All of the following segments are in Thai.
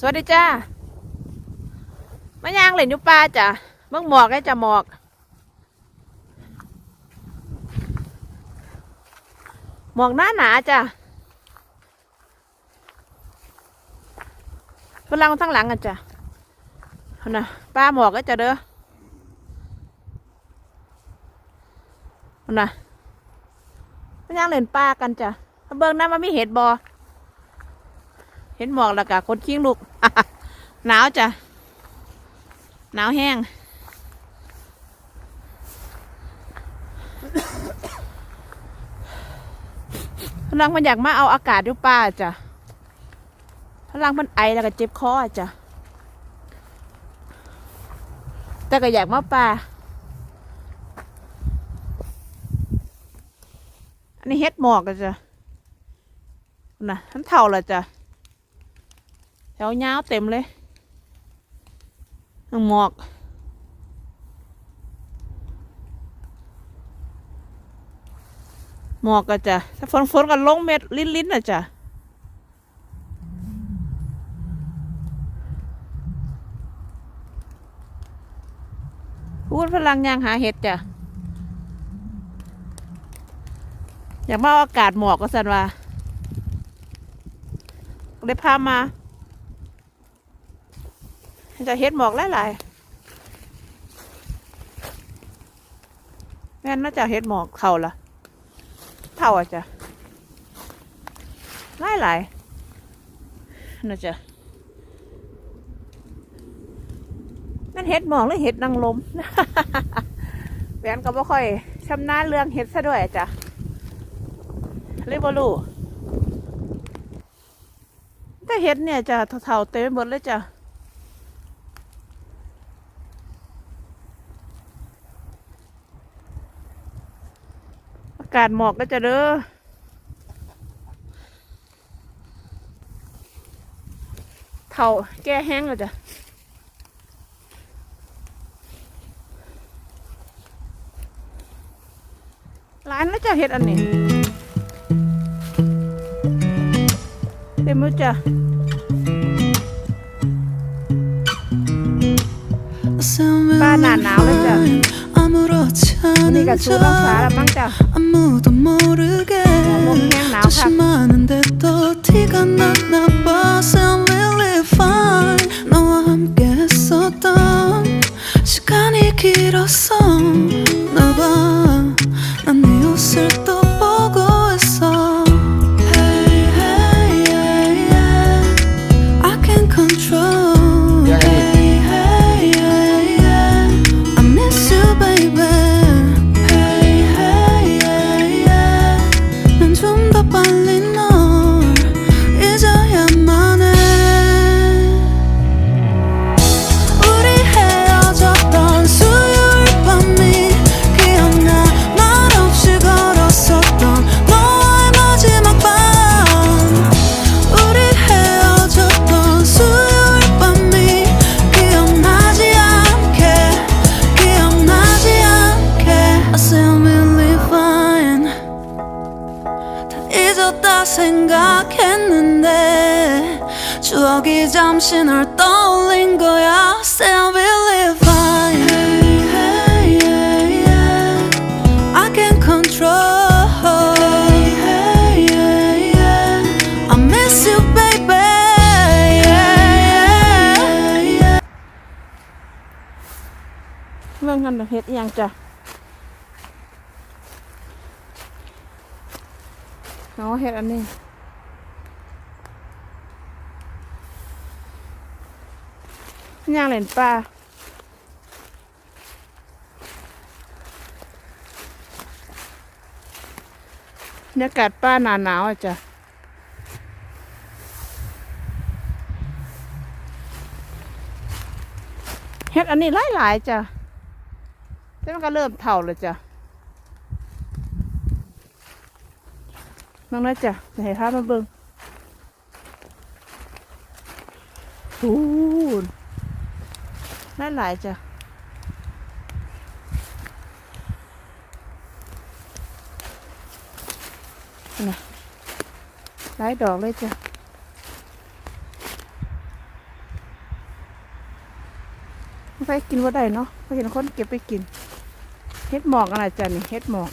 สวัสดีจ้ามาย่างเล่นอยู่ป่าจ้ะเบิ่งหมอกได้จ้ะหมอก หมอกหน้าหนาจ้ะฝรั่งทั้งหลังกันจ้ะนะป้าหมอกก็จะเด้อนะมาย่างเล่นป่ากันจ้ะเบิ่งนะมันมีเห็ดบอ เห็นหมอกแล้วกะคนขี้งลูกหนาวจ้ะหนาวแห้งพลังมันอยากมาเอาอากาศอยู่ป่าจ้ะพลังมันไอแล้วก็เจ็บคอจ้ะแต่ก็อยากมาป่าอันนี้เฮ็ดหมอกอะจ้ะน่ะทันเท่าและจ้ะ แถวยาวเต็มเลยทั้งหมอกหมอกก็จะถ้าฝนฝนก็ลงเม็ดลิ้นลิ้นนะจ้ะพูดพลังยางหาเห็ดจ้ะ อยากมาอากาศหมอกก็สันว่าเลยพามา จะเฮ็ดหมอกหลายๆแม่นน่าจะเฮ็ดหมอกเท่าละเท่าอะจ้ะหลายหลายๆน่าจะแม่นเฮ็ดหมอกหรือเฮ็ดนางลมแม่นก็บ่ค่อยชำนาญเรื่องเฮ็ดซะด้วยจ้ะเลยบ่รู้แต่เฮ็ดเนี่ยจะเท่าเต็มหมดเลยจ้ะากาศหมอกก็จะเด้อเถาแก้แห้งแล้วจ้ะร้านแล้วจะเห็ดอันนี้เต็มแล้วจ้ะ ป้าหนาหนาวแล้วจ้ะ 아무렇지 가 죽어서 알아 빵짜 아무도 모르게 거짓말하는데 또 티가 나. 잊었다 생각했는데 추억이 잠시 널 떠올린 거야 Still really fine hey, hey, yeah, yeah. I can control hey, hey, yeah, yeah. I miss เรื่องกันเฮ็ดอหยังจ้ะเอาเฮ็ดอันนี้ย่างเล่นปลาบรรยากาศป้าหนาหนาวอะจ้ะเฮ็ดอันนี้หลายๆจ้ะแต่มันก็เริ่มเท่าเลยจ้ะ น้องน้อยจ้ะจะให้พามาเบิงหูน่าหลายจ้ะนี่หลายดอกเลยจ้ะไปกินว่าได้เนาะไปเห็นคนเก็บไปกิน เฮ็ดหมอกอะไรจ้ะนี่ เฮ็ดหมอก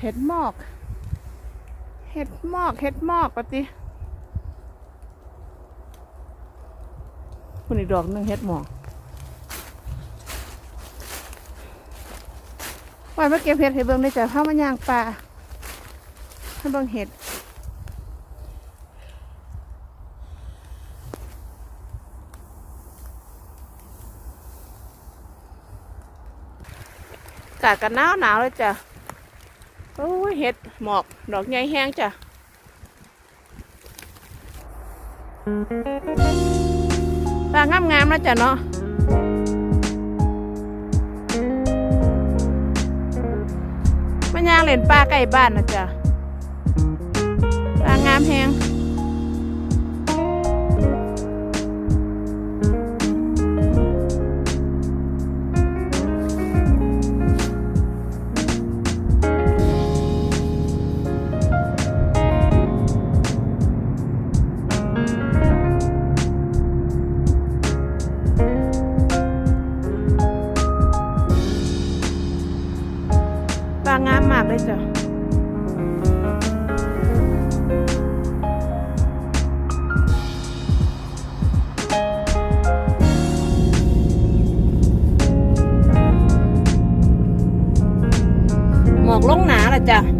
เฮ็ดหมอกเฮ็ดหมอกเฮ็ดหมอกปะติคุณอีกดอกหนึ่งเฮ็ดหมอกว่ามาเก็บเห็ดให้เบิ่งได้จ้ะเข้ามาย่างปลาให้เบิ่งเห็ดอากากันหนาวหนาวเลยจ้ะ เห็ดหมอก ดอกใหญ่แห้งจ้ะ ตางามงามๆนะจ้ะเนาะมันย่างเล่นปลาใกล้บ้านนะจ้ะปลางามแห้ง ห